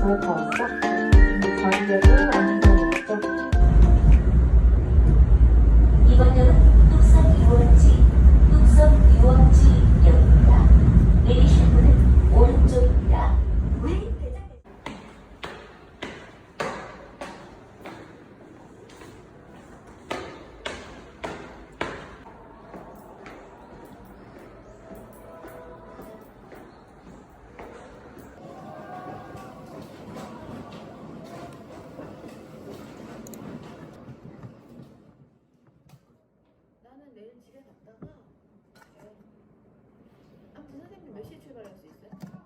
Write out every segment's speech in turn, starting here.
잘다 왔어? 잘 되고 내일 집에 갔다가 아무튼 선생님 몇 시에 출발할 수 있어요?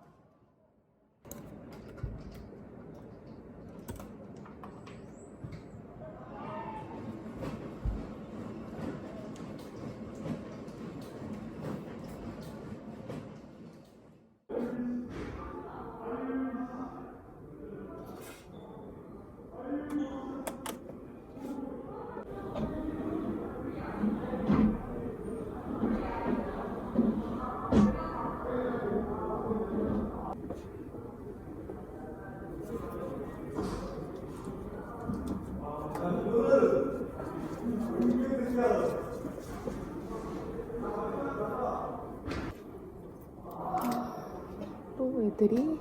또 애들이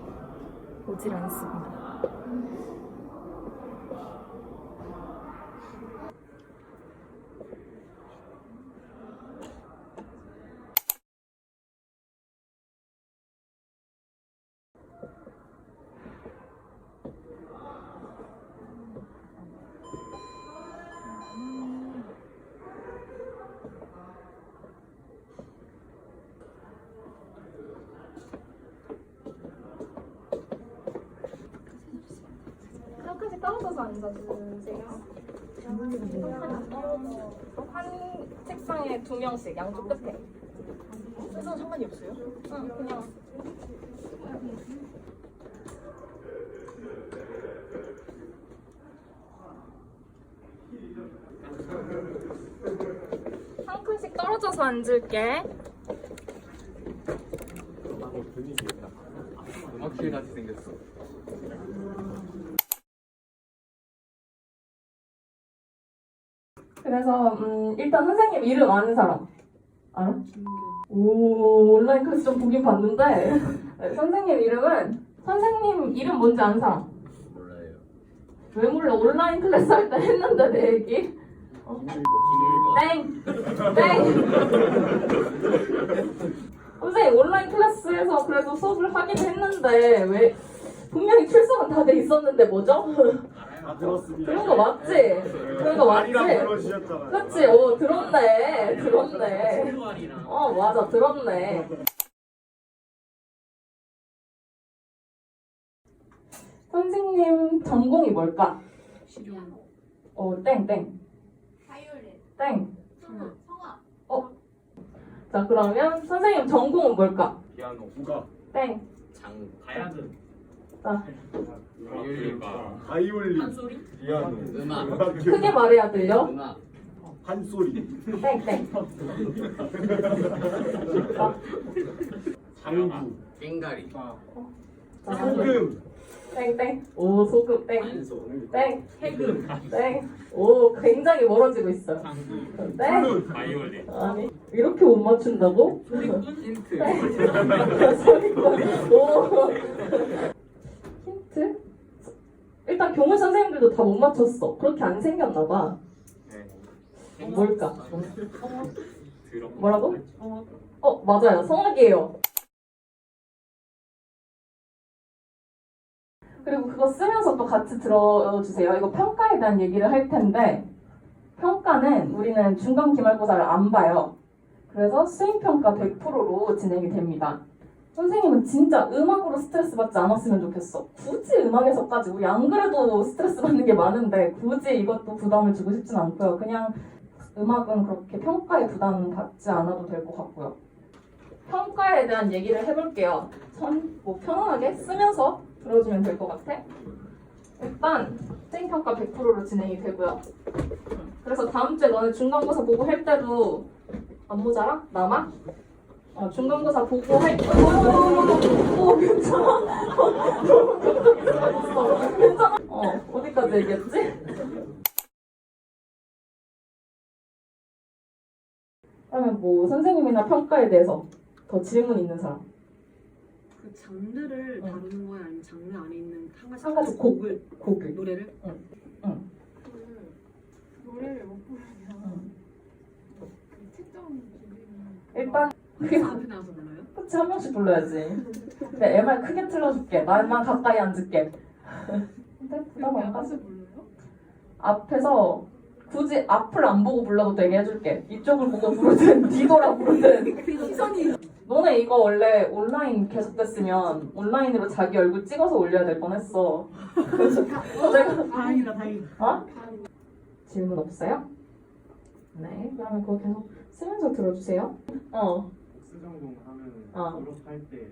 오질 않습니다. 한 칸씩 떨어져서 앉아주세요. 한 책상에 두 명씩 양쪽 끝에. 순서는 상관이 없어요? 응, 그냥. 한 칸씩 떨어져서 앉을게. 분위기 있다. 음악 실 같이 생겼어. 그래서 음, 일단 선생님 이름 아는 사람 알아? 오 온라인 클래스 좀 보긴 봤는데 네, 선생님 이름은 선생님 이름 뭔지 아는 사람 몰라요. 왜 몰라 온라인 클래스 할 때 했는데 내 얘기 땡! 땡! 선생님 온라인 클래스에서 그래도 수업을 하긴 했는데 왜 분명히 출석은 다 돼 있었는데 뭐죠? 다 들었습니다. 그런 거 맞지? 그런 거 맞지? 그러시잖아요. 그치? 오 들었네 들었네 어 맞아 들었네 선생님 전공이 뭘까? 어 땡 땡 바이올린, 땡. 성악, 성악, 자 그러면 선생님 전공은 뭘까? 피아노, 누가? 땡. 장, 가야금, 자 바이올린바, 바이올린, 피아노, 음악, 크게 말해야? 음악, 판소리, 땡땡. 자, 장구, 깽가리, 자, 소금, 땡땡. 오 소금 땡. 안소, 땡. 해금, 땡. 오 굉장히 멀어지고 있어요. 장구, 땡. 플룻, 바이올린. 아니 이렇게 못 맞춘다고? 힌트. 소리꾼. 오. 일단 교무 선생님들도 다 못 맞췄어. 그렇게 안 생겼나 봐. 네. 뭘까? 뭐라고? 어 맞아요. 성악이에요. 그리고 그거 쓰면서 또 같이 들어주세요. 이거 평가에 대한 얘기를 할 텐데 평가는 우리는 중간 기말고사를 안 봐요. 그래서 수행평가 100%로 진행이 됩니다. 선생님은 진짜 음악으로 스트레스 받지 않았으면 좋겠어. 굳이 음악에서까지 우리 안 그래도 스트레스 받는 게 많은데 굳이 이것도 부담을 주고 싶진 않고요. 그냥 음악은 그렇게 평가에 부담 받지 않아도 될 것 같고요. 평가에 대한 얘기를 해볼게요. 전 뭐 편안하게 쓰면서 들어주면 될 것 같아. 일단 수행평가 100%로 진행이 되고요. 그래서 다음 주에 너네 중간고사 보고 할 때도 안 모자라? 남아? 어, 중간고사 보고 할 때. 오, 오, 괜찮아. 어, 괜찮아. 어, 어디까지 얘기했지? 그러면 뭐 선생님이나 평가에 대해서 더 질문 있는 사람. 그 장르를 응. 다루는 거야 아니면 장르 안에 있는 한 가지, 한 가지 곡. 곡을 곡을. 노래를 노래를 못 부르면 응. 책정 준비는 일단 회사 앞에 나와서 불러요? 그치 한 명씩 불러야지. 근데 MR 크게 틀어줄게. 말만 가까이 앉을게. 근데 부담 안 가지. 앞에서 불러요? 앞에서 굳이 앞을 안 보고 불러도 되게 해줄게. 이쪽을 보고 부르든 뒤돌아 부르든. 시선이 너네 이거 원래 온라인 계속됐으면 온라인으로 자기 얼굴 찍어서 올려야 될 뻔했어. 그래서 내가 다행이다 다행이다 어? 질문 없어요? 네. 그러면 그거 계속 쓰면서 들어주세요. 어. 수정공 하면 어. 졸업할 때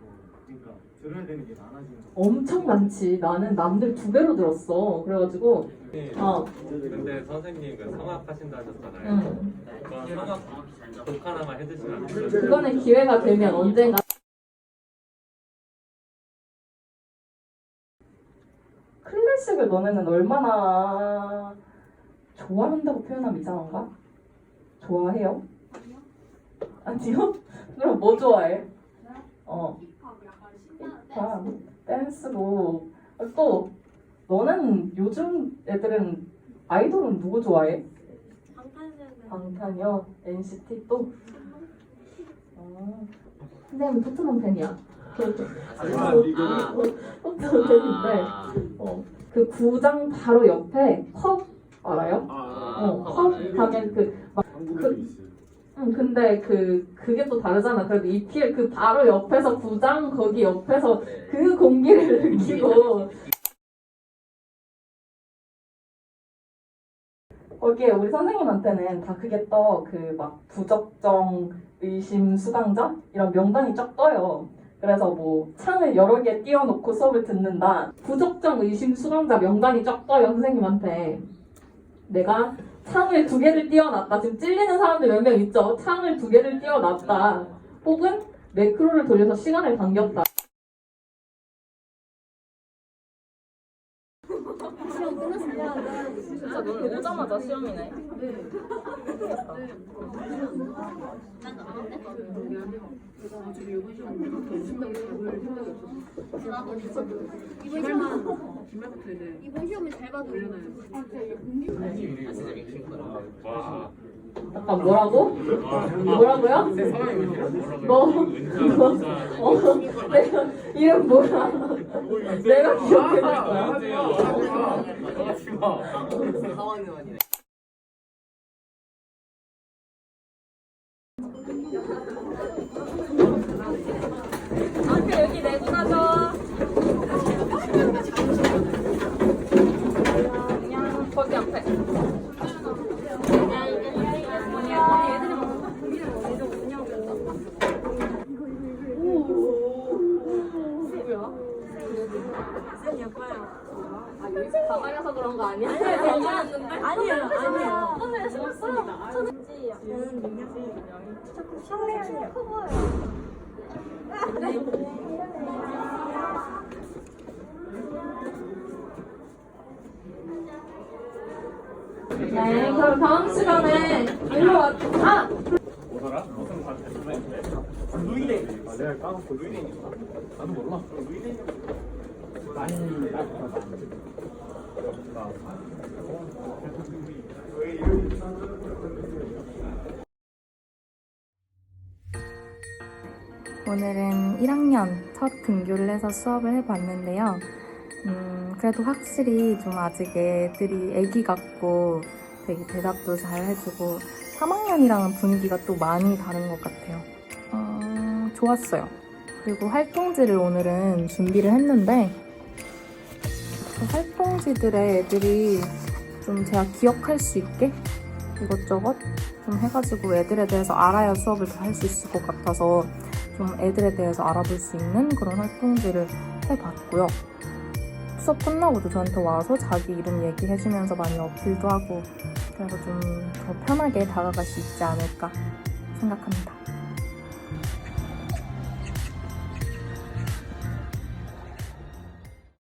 뭐, 그러니까 들어야 되는 게 많아지는 거. 엄청 많지. 나는 남들 두 배로 들었어. 그래가지고 어. 근데 선생님 그 성악 하신다 하셨잖아요. 응. 그건 성악 곡 하나만 해주시면 안 돼요? 그거는 기회가 되면 언젠가 클래식을 너네는 얼마나 좋아한다고 표현하면 이상한가? 좋아해요? 아니요? 그럼 뭐 좋아해? 어, 힙합, 댄스도 또 너는 요즘 애들은 아이돌은 누구 좋아해? 방탄이요? NCT 또? 어. 선생님 토트넘 팬이야. 하지만 이거는 토트넘 팬인데 어, 그 구장 바로 옆에 컵 알아요? 아, 어, 컵 가면 그 한국에도 있어요. 응, 근데 그 그게 또 다르잖아. 그래도 EPL 그 바로 옆에서 구장 거기 옆에서 그 공기를 느끼고 거기에 우리 선생님한테는 다 그게 떠 그 막 부적정 의심 수강자 이런 명단이 쫙 떠요. 그래서 뭐 창을 여러 개 띄워놓고 수업을 듣는다. 부적정 의심 수강자 명단이 쫙 떠요 선생님한테. 내가 창을 두 개를 띄워놨다. 지금 찔리는 사람들 몇 명 있죠? 창을 두 개를 띄워놨다. 혹은 매크로를 돌려서 시간을 당겼다. 진짜 너는 오자마자 시험이네. 지금 이번 시험을 잘 봐도 올려놔요 와. 잠깐 뭐라고? 뭐라고요? 너 어, 내가 이름 뭐야? 내가 기억해 줄 거야. 앞에 여기 내고 나서 그냥 거기 앞에. 가방에서 그런 거 아니야? 아니야? 아니야, 아니야. 오늘 좋았어. 저는 네, 그럼 다음 시간에 일로 와. 아! 뭐더라? 무슨. 루이네. 아, 내가 까먹고 루이네. 나도 몰라. 루이네. 아니, 나 오늘은 1학년 첫 등교를 해서 수업을 해봤는데요. 음, 그래도 확실히 좀 아직 애들이 애기 같고 되게 대답도 잘 해주고 3학년이랑은 분위기가 또 많이 다른 것 같아요. 어, 좋았어요. 그리고 활동지를 오늘은 준비를 했는데 그 활동지들의 애들이 좀 제가 기억할 수 있게 이것저것 좀 해가지고 애들에 대해서 알아야 수업을 더 할 수 있을 것 같아서 좀 애들에 대해서 알아볼 수 있는 그런 활동들을 해봤고요. 수업 끝나고도 저한테 와서 자기 이름 얘기해주면서 많이 어필도 하고 그래서 좀 더 편하게 다가갈 수 있지 않을까 생각합니다.